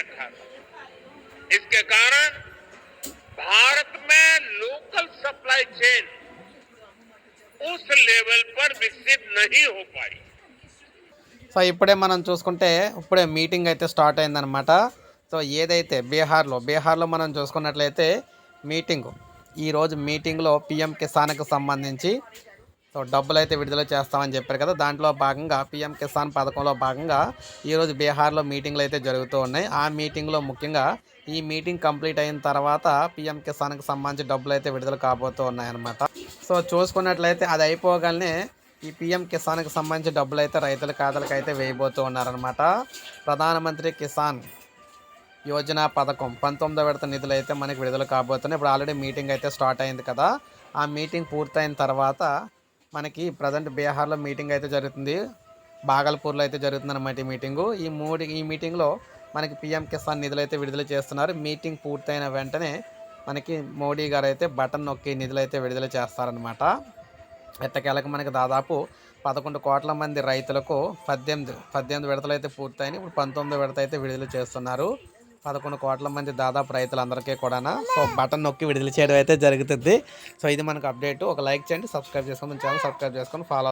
रखा था इसके कारण भारत में लोकल सप्लाई चेन उस लेवल पर विकसित नहीं हो पाई సో ఇప్పుడే మనం చూసుకుంటే ఇప్పుడే మీటింగ్ అయితే స్టార్ట్ అయిందనమాట సో ఏదైతే బీహార్లో బీహార్లో మనం చూసుకున్నట్లయితే మీటింగ్ ఈరోజు మీటింగ్లో పిఎం కిసాన్కి సంబంధించి సో డబ్బులు అయితే విడుదల చేస్తామని చెప్పారు కదా. దాంట్లో భాగంగా పిఎం కిసాన్ పథకంలో భాగంగా ఈరోజు బీహార్లో మీటింగ్లు అయితే జరుగుతూ ఉన్నాయి. ఆ మీటింగ్లో ముఖ్యంగా ఈ మీటింగ్ కంప్లీట్ అయిన తర్వాత పిఎం కిసాన్కి సంబంధించి డబ్బులు అయితే విడుదల కాబోతూ ఉన్నాయన్నమాట. సో చూసుకున్నట్లయితే అది అయిపోగానే ఈ పిఎం కిసాన్కి సంబంధించి డబ్బులు అయితే రైతుల ఖాతాలకు అయితే వేయబోతూ ఉన్నారనమాట ప్రధానమంత్రి కిసాన్ యోజన పథకం పంతొమ్మిదో విడత నిధులు అయితే మనకి విడుదల కాబోతున్నాయి. ఇప్పుడు ఆల్రెడీ మీటింగ్ అయితే స్టార్ట్ అయింది కదా. ఆ మీటింగ్ పూర్తయిన తర్వాత మనకి ప్రజెంట్ బీహార్లో మీటింగ్ అయితే జరుగుతుంది. బాగల్పూర్లో అయితే జరుగుతుంది అనమాట ఈ మీటింగు. ఈ మూడు ఈ మీటింగ్లో మనకి పిఎం కిసాన్ నిధులు అయితే విడుదల చేస్తున్నారు. మీటింగ్ పూర్తయిన వెంటనే మనకి మోడీ గారు అయితే బటన్ నొక్కి నిధులు అయితే విడుదల చేస్తారనమాట ఎట్టకేలకు మనకి దాదాపు పదకొండు కోట్ల మంది రైతులకు పద్దెనిమిది పద్దెనిమిది విడతలు అయితే పూర్తయినాయి. ఇప్పుడు పంతొమ్మిది విడత అయితే విడుదల చేస్తున్నారు. పదకొండు కోట్ల మంది దాదాపు రైతులందరికీ కూడా సో బటన్ నొక్కి విడుదల చేయడం అయితే జరుగుతుంది. సో ఇది మనకు అప్డేట్. ఒక లైక్ చేయండి సబ్స్క్రైబ్ చేసుకోండి ఛానల్ సబ్స్క్రైబ్ చేసుకొని ఫాలో